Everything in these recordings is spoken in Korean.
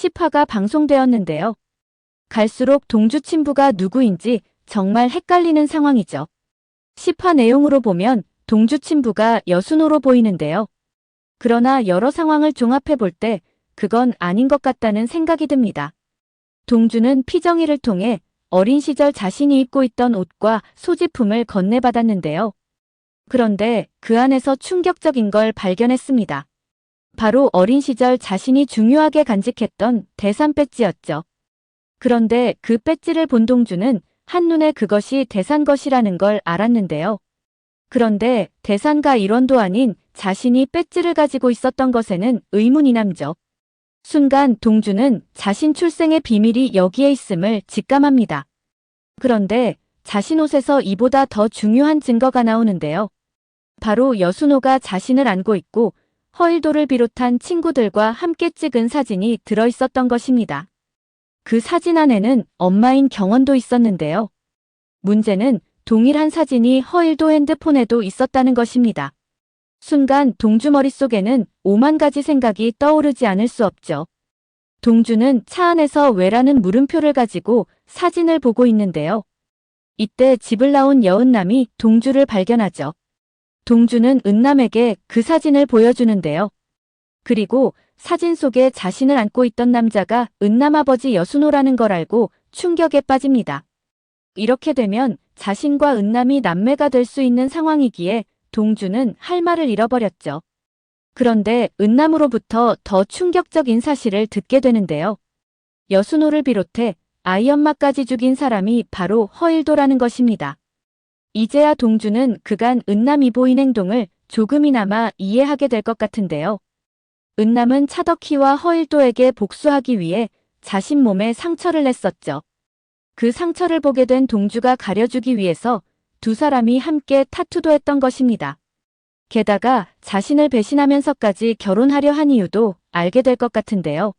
10화가 방송되었는데요. 갈수록 동주 친부가 누구인지 정말 헷갈리는 상황이죠. 10화 내용으로 보면 동주 친부가 여순호로 보이는데요. 그러나 여러 상황을 종합해 볼 때 그건 아닌 것 같다는 생각이 듭니다. 동주는 피정이를 통해 어린 시절 자신이 입고 있던 옷과 소지품을 건네받았는데요. 그런데 그 안에서 충격적인 걸 발견했습니다. 바로 어린 시절 자신이 중요하게 간직했던 대산 배지였죠. 그런데 그 배지를 본 동주는 한눈에 그것이 대산 것이라는 걸 알았는데요. 그런데 대산가 일원도 아닌 자신이 배지를 가지고 있었던 것에는 의문이 남죠. 순간 동주는 자신 출생의 비밀이 여기에 있음을 직감합니다. 그런데 자신 옷에서 이보다 더 중요한 증거가 나오는데요. 바로 여순호가 자신을 안고 있고 허일도를 비롯한 친구들과 함께 찍은 사진이 들어 있었던 것입니다. 그 사진 안에는 엄마인 경원도 있었는데요. 문제는 동일한 사진이 허일도 핸드폰에도 있었다는 것입니다. 순간 동주 머릿속에는 오만 가지 생각이 떠오르지 않을 수 없죠. 동주는 차 안에서 왜라는 물음표를 가지고 사진을 보고 있는데요. 이때 집을 나온 여은남이 동주를 발견하죠. 동주는 은남에게 그 사진을 보여주는데요. 그리고 사진 속에 자신을 안고 있던 남자가 은남 아버지 여순호라는 걸 알고 충격에 빠집니다. 이렇게 되면 자신과 은남이 남매가 될 수 있는 상황이기에 동주는 할 말을 잃어버렸죠. 그런데 은남으로부터 더 충격적인 사실을 듣게 되는데요. 여순호를 비롯해 아이 엄마까지 죽인 사람이 바로 허일도라는 것입니다. 이제야 동주는 그간 은남이 보인 행동을 조금이나마 이해하게 될 것 같은데요. 은남은 차덕희와 허일도에게 복수하기 위해 자신 몸에 상처를 냈었죠. 그 상처를 보게 된 동주가 가려주기 위해서 두 사람이 함께 타투도 했던 것입니다. 게다가 자신을 배신하면서까지 결혼하려 한 이유도 알게 될 것 같은데요.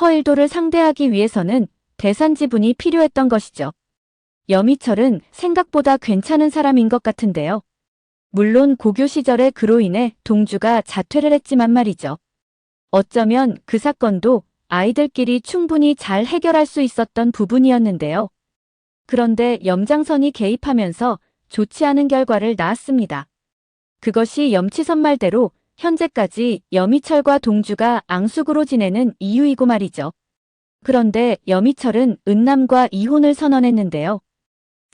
허일도를 상대하기 위해서는 대산 지분이 필요했던 것이죠. 여미철은 생각보다 괜찮은 사람인 것 같은데요. 물론 고교 시절에 그로 인해 동주가 자퇴를 했지만 말이죠. 어쩌면 그 사건도 아이들끼리 충분히 잘 해결할 수 있었던 부분이었는데요. 그런데 염장선이 개입하면서 좋지 않은 결과를 낳았습니다. 그것이 염치선 말대로 현재까지 여미철과 동주가 앙숙으로 지내는 이유이고 말이죠. 그런데 여미철은 은남과 이혼을 선언했는데요.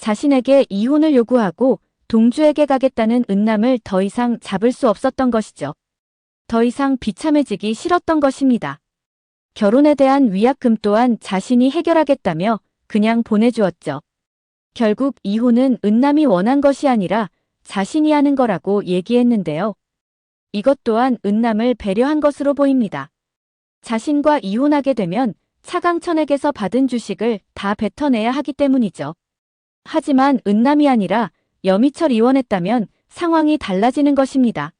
자신에게 이혼을 요구하고 동주에게 가겠다는 은남을 더 이상 잡을 수 없었던 것이죠. 더 이상 비참해지기 싫었던 것입니다. 결혼에 대한 위약금 또한 자신이 해결하겠다며 그냥 보내주었죠. 결국 이혼은 은남이 원한 것이 아니라 자신이 하는 거라고 얘기했는데요. 이것 또한 은남을 배려한 것으로 보입니다. 자신과 이혼하게 되면 차강천에게서 받은 주식을 다 뱉어내야 하기 때문이죠. 하지만 은남이 아니라 여미철 이원했다면 상황이 달라지는 것입니다.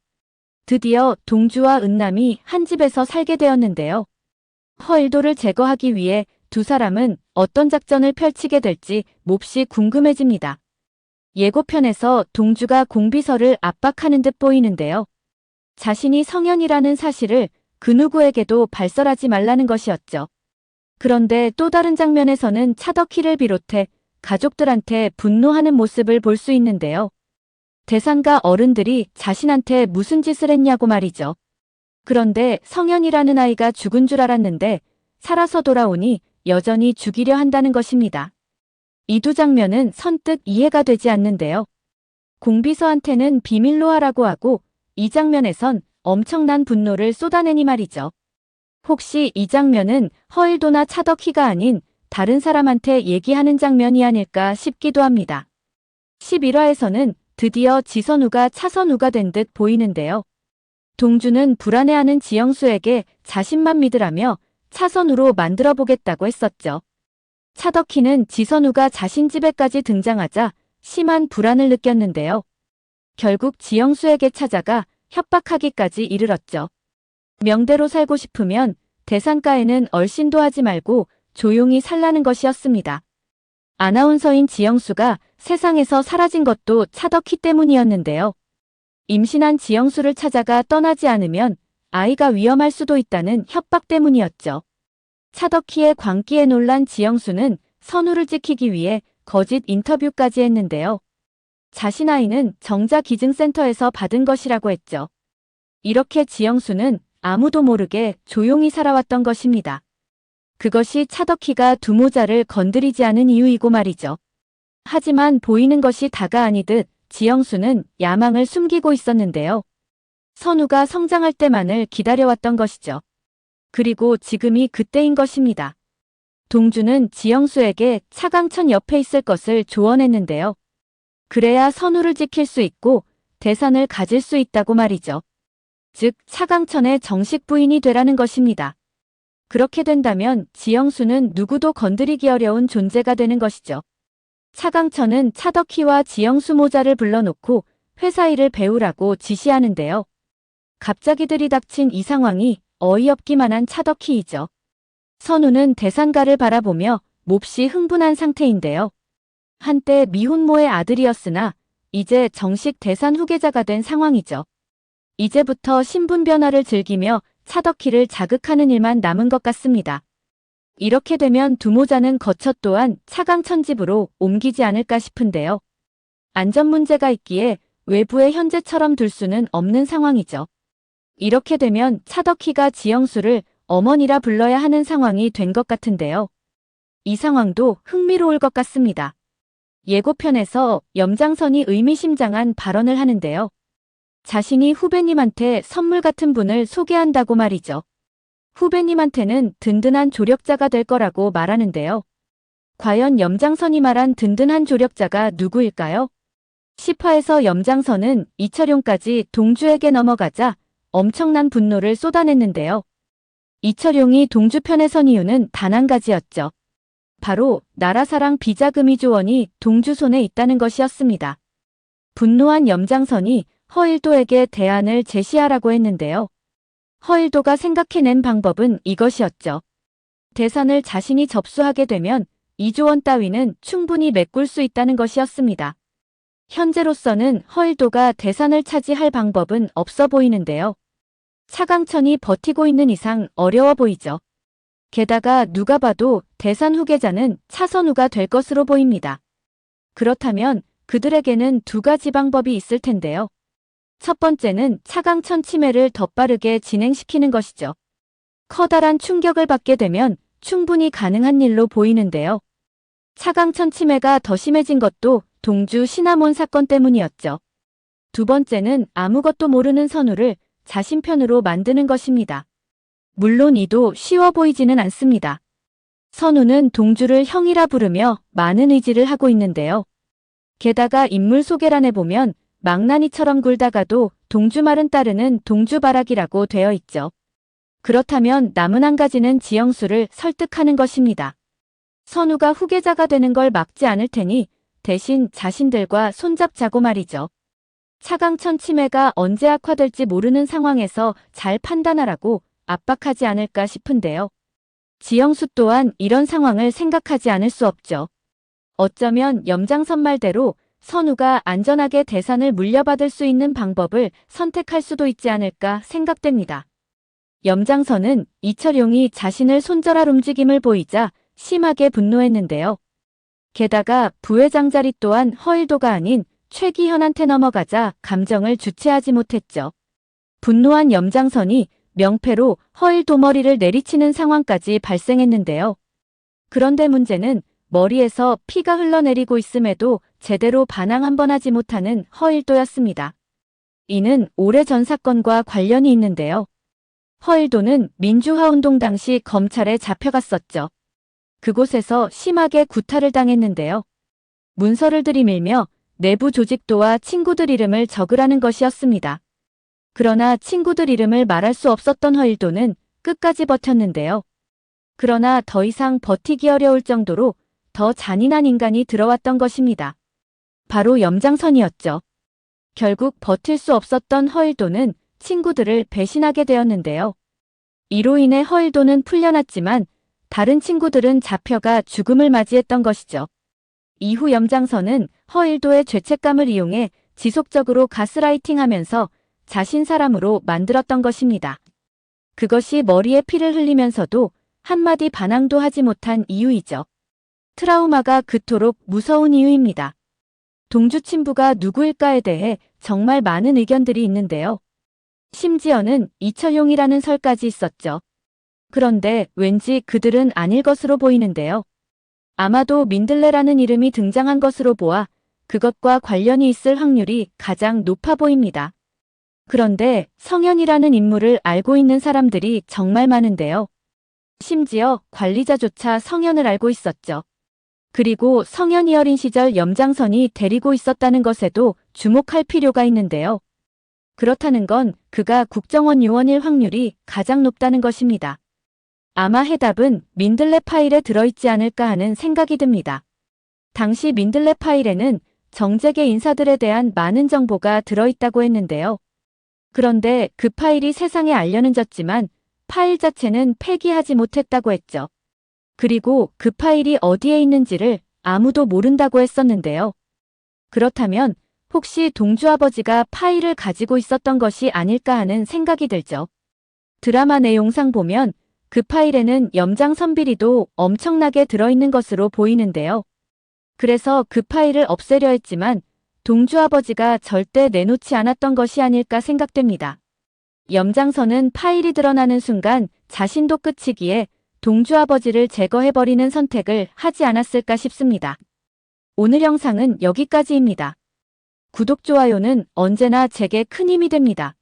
드디어 동주와 은남이 한 집에서 살게 되었는데요. 허일도를 제거하기 위해 두 사람은 어떤 작전을 펼치게 될지 몹시 궁금해집니다. 예고편에서 동주가 공비서를 압박하는 듯 보이는데요. 자신이 성현이라는 사실을 그 누구에게도 발설하지 말라는 것이었죠. 그런데 또 다른 장면에서는 차덕희를 비롯해 가족들한테 분노하는 모습을 볼 수 있는데요. 대상가 어른들이 자신한테 무슨 짓을 했냐고 말이죠. 그런데 성현이라는 아이가 죽은 줄 알았는데 살아서 돌아오니 여전히 죽이려 한다는 것입니다. 이 두 장면은 선뜻 이해가 되지 않는데요. 공비서한테는 비밀로 하라고 하고 이 장면에선 엄청난 분노를 쏟아내니 말이죠. 혹시 이 장면은 허일도나 차덕희가 아닌 다른 사람한테 얘기하는 장면이 아닐까 싶기도 합니다. 11화에서는 드디어 지선우가 차선우가 된 듯 보이는데요. 동주는 불안해하는 지영수에게 자신만 믿으라며 차선우로 만들어 보겠다고 했었죠. 차덕희는 지선우가 자신 집에까지 등장하자 심한 불안을 느꼈는데요. 결국 지영수에게 찾아가 협박하기까지 이르렀죠. 명대로 살고 싶으면 대상가에는 얼씬도 하지 말고 조용히 살라는 것이었습니다. 아나운서인 지영수가 세상에서 사라진 것도 차덕희 때문이었는데요. 임신한 지영수를 찾아가 떠나지 않으면 아이가 위험할 수도 있다는 협박 때문이었죠. 차덕희의 광기에 놀란 지영수는 선우를 지키기 위해 거짓 인터뷰까지 했는데요. 자신 아이는 정자기증센터에서 받은 것이라고 했죠. 이렇게 지영수는 아무도 모르게 조용히 살아왔던 것입니다. 그것이 차덕희가 두모자를 건드리지 않은 이유이고 말이죠. 하지만 보이는 것이 다가 아니듯 지영수는 야망을 숨기고 있었는데요. 선우가 성장할 때만을 기다려왔던 것이죠. 그리고 지금이 그때인 것입니다. 동주는 지영수에게 차강천 옆에 있을 것을 조언했는데요. 그래야 선우를 지킬 수 있고 대산을 가질 수 있다고 말이죠. 즉 차강천의 정식 부인이 되라는 것입니다. 그렇게 된다면 지영수는 누구도 건드리기 어려운 존재가 되는 것이죠. 차강천은 차덕희와 지영수 모자를 불러놓고 회사 일을 배우라고 지시하는데요. 갑자기 들이닥친 이 상황이 어이없기만 한 차덕희이죠. 선우는 대산가를 바라보며 몹시 흥분한 상태인데요. 한때 미혼모의 아들이었으나 이제 정식 대산 후계자가 된 상황이죠. 이제부터 신분 변화를 즐기며 차덕희를 자극하는 일만 남은 것 같습니다. 이렇게 되면 두모자는 거처 또한 차강천 집으로 옮기지 않을까 싶은데요. 안전 문제가 있기에 외부에 현재처럼 둘 수는 없는 상황이죠. 이렇게 되면 차덕희가 지영수를 어머니라 불러야 하는 상황이 된 것 같은데요. 이 상황도 흥미로울 것 같습니다. 예고편에서 염장선이 의미심장한 발언을 하는데요. 자신이 후배님한테 선물 같은 분을 소개한다고 말이죠. 후배님한테는 든든한 조력자가 될 거라고 말하는데요. 과연 염장선이 말한 든든한 조력자가 누구일까요? 10화에서 염장선은 이철용까지 동주에게 넘어가자 엄청난 분노를 쏟아냈는데요. 이철용이 동주 편에 선 이유는 단 한 가지였죠. 바로 나라사랑 비자금이 조원이 동주 손에 있다는 것이었습니다. 분노한 염장선이 허일도에게 대안을 제시하라고 했는데요. 허일도가 생각해낸 방법은 이것이었죠. 대산을 자신이 접수하게 되면 이조원 따위는 충분히 메꿀 수 있다는 것이었습니다. 현재로서는 허일도가 대산을 차지할 방법은 없어 보이는데요. 차강천이 버티고 있는 이상 어려워 보이죠. 게다가 누가 봐도 대산 후계자는 차선우가 될 것으로 보입니다. 그렇다면 그들에게는 두 가지 방법이 있을 텐데요. 첫 번째는 차강천 치매를 더 빠르게 진행시키는 것이죠. 커다란 충격을 받게 되면 충분히 가능한 일로 보이는데요. 차강천 치매가 더 심해진 것도 동주 시나몬 사건 때문이었죠. 두 번째는 아무것도 모르는 선우를 자신 편으로 만드는 것입니다. 물론 이도 쉬워 보이지는 않습니다. 선우는 동주를 형이라 부르며 많은 의지를 하고 있는데요. 게다가 인물 소개란에 보면 망나니처럼 굴다가도 동주 말은 따르는 동주바락이라고 되어 있죠. 그렇다면 남은 한 가지는 지영수를 설득하는 것입니다. 선우가 후계자가 되는 걸 막지 않을 테니 대신 자신들과 손잡자고 말이죠. 차강천 치매가 언제 악화될지 모르는 상황에서 잘 판단하라고 압박하지 않을까 싶은데요. 지영수 또한 이런 상황을 생각하지 않을 수 없죠. 어쩌면 염장선 말대로 선우가 안전하게 대산을 물려받을 수 있는 방법을 선택할 수도 있지 않을까 생각됩니다. 염장선은 이철용이 자신을 손절할 움직임을 보이자 심하게 분노했는데요. 게다가 부회장 자리 또한 허일도가 아닌 최기현한테 넘어가자 감정을 주체하지 못했죠. 분노한 염장선이 명패로 허일 도머리를 내리치는 상황까지 발생했는데요. 그런데 문제는 머리에서 피가 흘러내리고 있음에도 제대로 반항 한 번 하지 못하는 허일도였습니다. 이는 오래전 사건과 관련이 있는데요. 허일도는 민주화운동 당시 검찰에 잡혀갔었죠. 그곳에서 심하게 구타를 당했는데요. 문서를 들이밀며 내부 조직도와 친구들 이름을 적으라는 것이었습니다. 그러나 친구들 이름을 말할 수 없었던 허일도는 끝까지 버텼는데요. 그러나 더 이상 버티기 어려울 정도로 더 잔인한 인간이 들어왔던 것입니다. 바로 염장선이었죠. 결국 버틸 수 없었던 허일도는 친구들을 배신하게 되었는데요. 이로 인해 허일도는 풀려났지만 다른 친구들은 잡혀가 죽음을 맞이했던 것이죠. 이후 염장선은 허일도의 죄책감을 이용해 지속적으로 가스라이팅하면서 자신 사람으로 만들었던 것입니다. 그것이 머리에 피를 흘리면서도 한마디 반항도 하지 못한 이유이죠. 트라우마가 그토록 무서운 이유입니다. 동주 친부가 누구일까에 대해 정말 많은 의견들이 있는데요. 심지어는 이철용이라는 설까지 있었죠. 그런데 왠지 그들은 아닐 것으로 보이는데요. 아마도 민들레라는 이름이 등장한 것으로 보아 그것과 관련이 있을 확률이 가장 높아 보입니다. 그런데 성현이라는 인물을 알고 있는 사람들이 정말 많은데요. 심지어 관리자조차 성현을 알고 있었죠. 그리고 성현이 어린 시절 염장선이 데리고 있었다는 것에도 주목할 필요가 있는데요. 그렇다는 건 그가 국정원 요원일 확률이 가장 높다는 것입니다. 아마 해답은 민들레 파일에 들어있지 않을까 하는 생각이 듭니다. 당시 민들레 파일에는 정재계 인사들에 대한 많은 정보가 들어있다고 했는데요. 그런데 그 파일이 세상에 알려는 졌지만 파일 자체는 폐기하지 못했다고 했죠. 그리고 그 파일이 어디에 있는지를 아무도 모른다고 했었는데요. 그렇다면 혹시 동주 아버지가 파일을 가지고 있었던 것이 아닐까 하는 생각이 들죠. 드라마 내용상 보면 그 파일에는 염장 선비리도 엄청나게 들어있는 것으로 보이는데요. 그래서 그 파일을 없애려 했지만 동주 아버지가 절대 내놓지 않았던 것이 아닐까 생각됩니다. 염장선은 파일이 드러나는 순간 자신도 끝이기에 동주 아버지를 제거해버리는 선택을 하지 않았을까 싶습니다. 오늘 영상은 여기까지입니다. 구독, 좋아요는 언제나 제게 큰 힘이 됩니다.